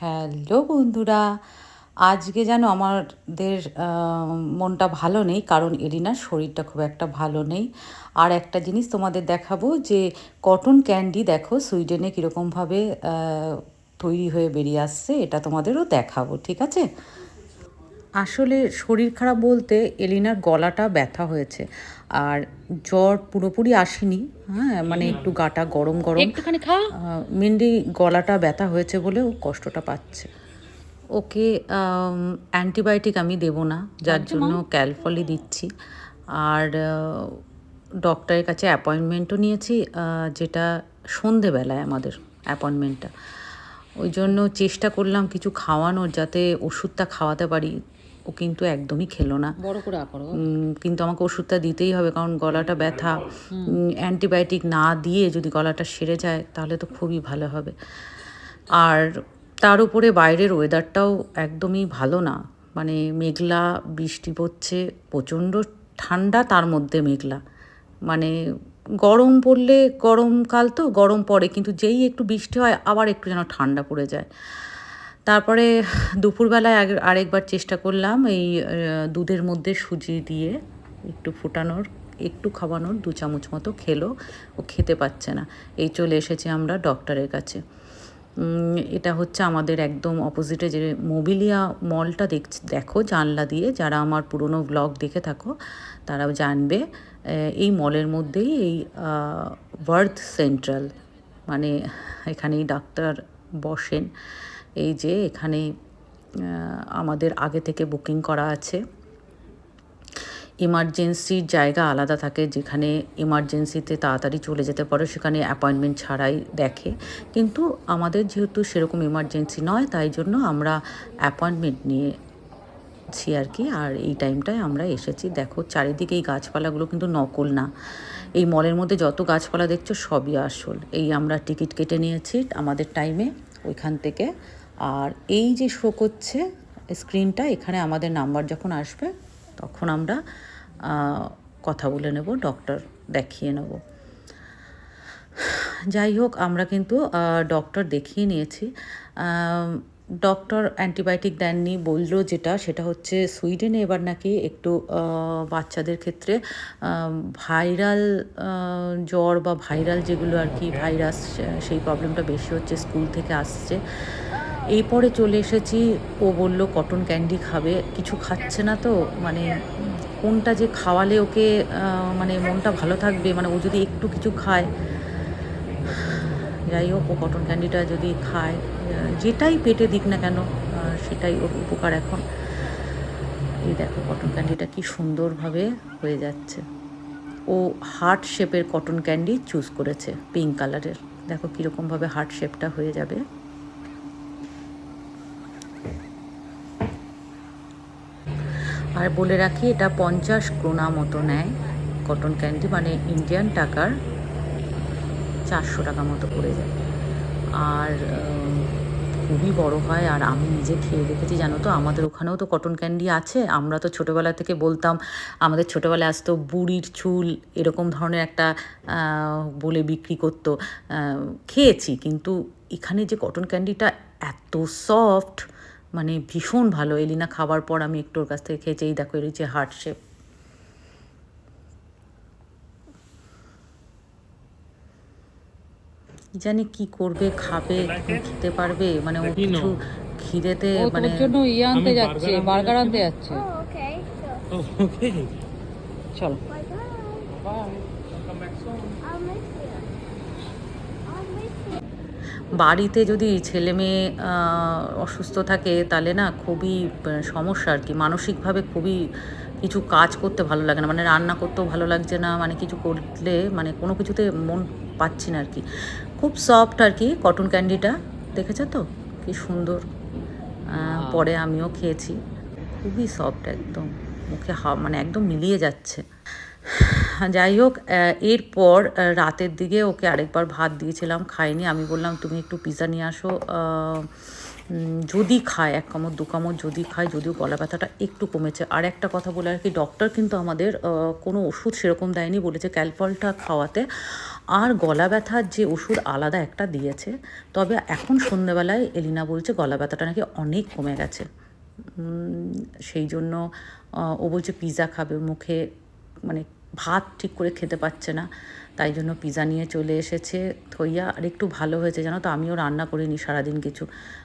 Hello বন্ধুরা, আজকে যেন আমাদের মনটা ভালো নেই, কারণ এলিনার শরীরটা খুব একটা ভালো নেই। আর একটা জিনিস তোমাদের দেখাবো যে কটন ক্যান্ডি দেখো সুইডেনে কীরকমভাবে তৈরি হয়ে বেরিয়ে আসছে, এটা তোমাদেরও দেখাবো, ঠিক আছে? আসলে শরীর খারাপ বলতে এলিনার গলাটা ব্যথা হয়েছে। আর জ্বর পুরোপুরি আসেনি হ্যাঁ মানে একটু গাটা গরম গরম। একটুখানি খা। মেনলি গলাটা ব্যথা হয়েছে বলে ও কষ্টটা পাচ্ছে। ওকে অ্যান্টিবায়োটিক আমি দেব না যার জন্য ক্যালফলি দিচ্ছি। আর ডক্টরের কাছে অ্যাপয়েন্টমেন্টও নিয়েছি যেটা সন্ধেবেলায় আমাদের অ্যাপয়েন্টমেন্টটা। ওই জন্য চেষ্টা করলাম কিছু খাওয়ানোর যাতে ওষুধটা খাওয়াতে পারি। ও কিন্তু একদমই খেলো না। বড় করে কিন্তু আমাকে ওষুধটা দিতেই হবে কারণ গলাটা ব্যথা। অ্যান্টিবায়োটিক না দিয়ে যদি গলাটা সেরে যায় তাহলে তো খুবই ভালো হবে। আর তার উপরে বাইরের ওয়েদারটাও একদমই ভালো না। মানে মেঘলা বৃষ্টি পড়ছে প্রচণ্ড ঠান্ডা তার মধ্যে মেঘলা। মানে গরম পড়লে গরমকাল তো গরম পড়ে কিন্তু যেই একটু বৃষ্টি হয় আবার একটু যেন ঠান্ডা পড়ে যায়। তারপরে দুপুরবেলায় আরেকবার চেষ্টা করলাম এই দুধের মধ্যে সুজি দিয়ে একটু ফোটানোর, একটু খাওয়ানোর, দু চামচ মতো খেলো, ও খেতে পাচ্ছে না। এই চলে এসেছি আমরা ডক্টরের কাছে। এটা হচ্ছে আমাদের একদম অপোজিটে যে মোবিলিয়া মলটা দেখ দেখো জানলা দিয়ে, যারা আমার পুরনো ব্লগ দেখে থাকো, তারাও জানবে এই মলের মধ্যেই এই ওয়ার্থ সেন্ট্রাল মানে এখানেই ডাক্তার বসেন। এই যে এখানে আমাদের আগে থেকে বুকিং করা আছে। ইমার্জেন্সির জায়গা আলাদা থাকে, যেখানে ইমার্জেন্সিতে তাড়াতাড়ি চলে যেতে পারো, সেখানে অ্যাপয়েন্টমেন্ট ছাড়াই দেখে। কিন্তু আমাদের যেহেতু সেরকম ইমার্জেন্সি নয়, তাই জন্য আমরা অ্যাপয়েন্টমেন্ট নিয়েছি আর কি। আর এই টাইমটায় আমরা এসেছি। দেখো, চারিদিকে এই গাছপালাগুলো কিন্তু নকল না। এই মলের মধ্যে যত গাছপালা দেখছ, সবই আসল। এই আমরা টিকিট কেটে নিয়েছি আমাদের টাইমে ওইখান থেকে। আর এই যে শো করছে স্ক্রিনটা এখানে আমাদের নাম্বার যখন আসবে, তখন আমরা কথা বলে নেব ডক্টর দেখিয়ে নেব। যাই হোক, আমরা কিন্তু ডক্টর দেখিয়ে নিয়েছি। ডক্টর অ্যান্টিবায়োটিক দেননি, বলল যেটা, সেটা হচ্ছে সুইডেনে এবার নাকি একটু বাচ্চাদের ক্ষেত্রে ভাইরাল জ্বর বা ভাইরাল যেগুলো আর কি, ভাইরাস সেই প্রবলেমটা বেশি হচ্ছে স্কুল থেকে আসছে। এই পরে চলে এসেছি। ও বলল, কটন ক্যান্ডি খাবে। কিছু খাচ্ছে না তো? মানে কোনটা যে খাওয়ালে ওকে মানে মনটা ভালো থাকবে? মানে ও যদি একটু কিছু খায়। যাই হোক, ও কটন ক্যান্ডিটা যদি খায় যেটাই পেটে দিক না কেন সেটাই ওর উপকার এখন। এই দেখো কটন ক্যান্ডিটা কি সুন্দরভাবে হয়ে যাচ্ছে। ও হার্ট শেপের কটন ক্যান্ডি চুজ করেছে, পিঙ্ক কালারের। দেখো কীরকমভাবে হার্ট শেপটা হয়ে যাবে। আর বলে রাখি, এটা পঞ্চাশ ক্রোনা মতো নেয় কটন ক্যান্ডি মানে ইন্ডিয়ান টাকার চারশো টাকা মতো পড়ে যায়। আর খুবই বড় হয়, আর আমি নিজে খেয়ে দেখেছি, জানো তো, আমাদের ওখানেও তো কটন ক্যান্ডি আছে। আমরা তো ছোটোবেলা থেকে বলতাম, আমাদের ছোটোবেলায় আসতো বুড়ির চুল এরকম ধরনের একটা বলে বিক্রি করতো। খেয়েছি, কিন্তু এখানে যে কটন ক্যান্ডিটা এত সফট মানে ভীষণ ভালো। এলিনা খাবার পর আমি একটু ওর কাছ থেকে খেয়েছি এই দেখো এর যে হার্ট শেপ জানি কি করবে খাবে খেতে পারবে? মানে ও কিছু খিদেতে মানে তোর জন্য ইয়ে আনতে যাচ্ছে বার্গার আনতে যাচ্ছে। Oh, Oh, চলো। Bye. I'll come back soon. I'll miss you. I'll miss you. বাড়িতে যদি ছেলে মেয়ে অসুস্থ থাকে তাহলে না খুবই সমস্যা আর কি। মানসিকভাবে খুবই কিছু কাজ করতে ভালো লাগে না। মানে রান্না করতেও ভালো লাগছে না মানে কিছু করলে মানে কোনো কিছুতে মন পাচ্ছি না আর কি। খুব সফট আর কি কটন ক্যান্ডিটা দেখেছ তো? কি সুন্দর। পরে আমিও খেয়েছি। খুবই সফট একদম। মুখে হা মানে একদম মিলিয়ে যাচ্ছে। যাই হোক এরপর রাতের দিকে ওকে আরেকবার ভাত দিয়েছিলাম, খাইনি। আমি বললাম, তুমি একটু পিৎজা নিয়ে আসো। যদি খায়, এক কামড়, দু কামড় যদি খায়, যদিও গলা ব্যথাটা একটু কমেছে। আর একটা কথা বলে আর কি ডক্টর কিন্তু আমাদের কোনো ওষুধ সেরকম দেয়নি, বলেছে ক্যালপলটা খাওয়াতে। আর গলা ব্যথার যে ওষুধ আলাদা একটা দিয়েছে, তবে এখন সন্ধ্যেবেলায় এলিনা বলছে গলা ব্যথাটা নাকি অনেক কমে গেছে। সেই জন্য ও বলছে পিৎজা খাবে, মুখে মানে ভাত ঠিক করে খেতে পারছে না। তাই জন্য পিজা নিয়ে চলে এসেছে থইয়া। আর একটু ভালো হয়েছে জানো তো? আমিও রান্না করিনি সারাদিন কিছু।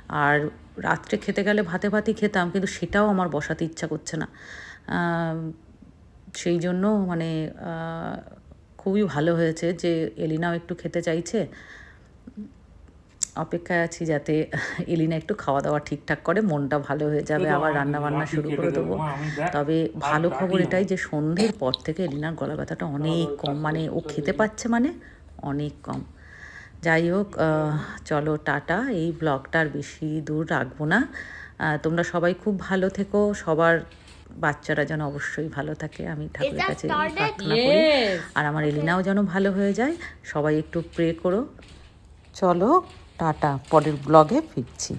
আর রাত্রে খেতে গেলে ভাতে ভাতই খেতাম, কিন্তু সেটাও আমার বসাতে ইচ্ছা করছে না। সেই জন্য মানে খুবই ভালো হয়েছে যে এলিনাও একটু খেতে চাইছে। অপেক্ষায় আছি যাতে এলিনা একটু খাওয়া দাওয়া ঠিকঠাক করে মনটা ভালো হয়ে যাবে আবার রান্না বান্না শুরু করে দেবো। তবে ভালো খবর এটাই যে সন্ধ্যের পর থেকে এলিনার গলা ব্যথাটা অনেক কম মানে ও খেতে পাচ্ছে মানে অনেক কম। যাই হোক চলো টাটা এই ব্লগটা আর বেশি দূর রাখব না। তোমরা সবাই খুব ভালো থেকো সবার বাচ্চারা যেন অবশ্যই ভালো থাকে। আমি ঠাকুরের কাছে প্রার্থনা করি। আর আমার এলিনাও যেন ভালো হয়ে যায় সবাই একটু প্রে করো। চলো টাটা পরের ব্লগে ফিরছি।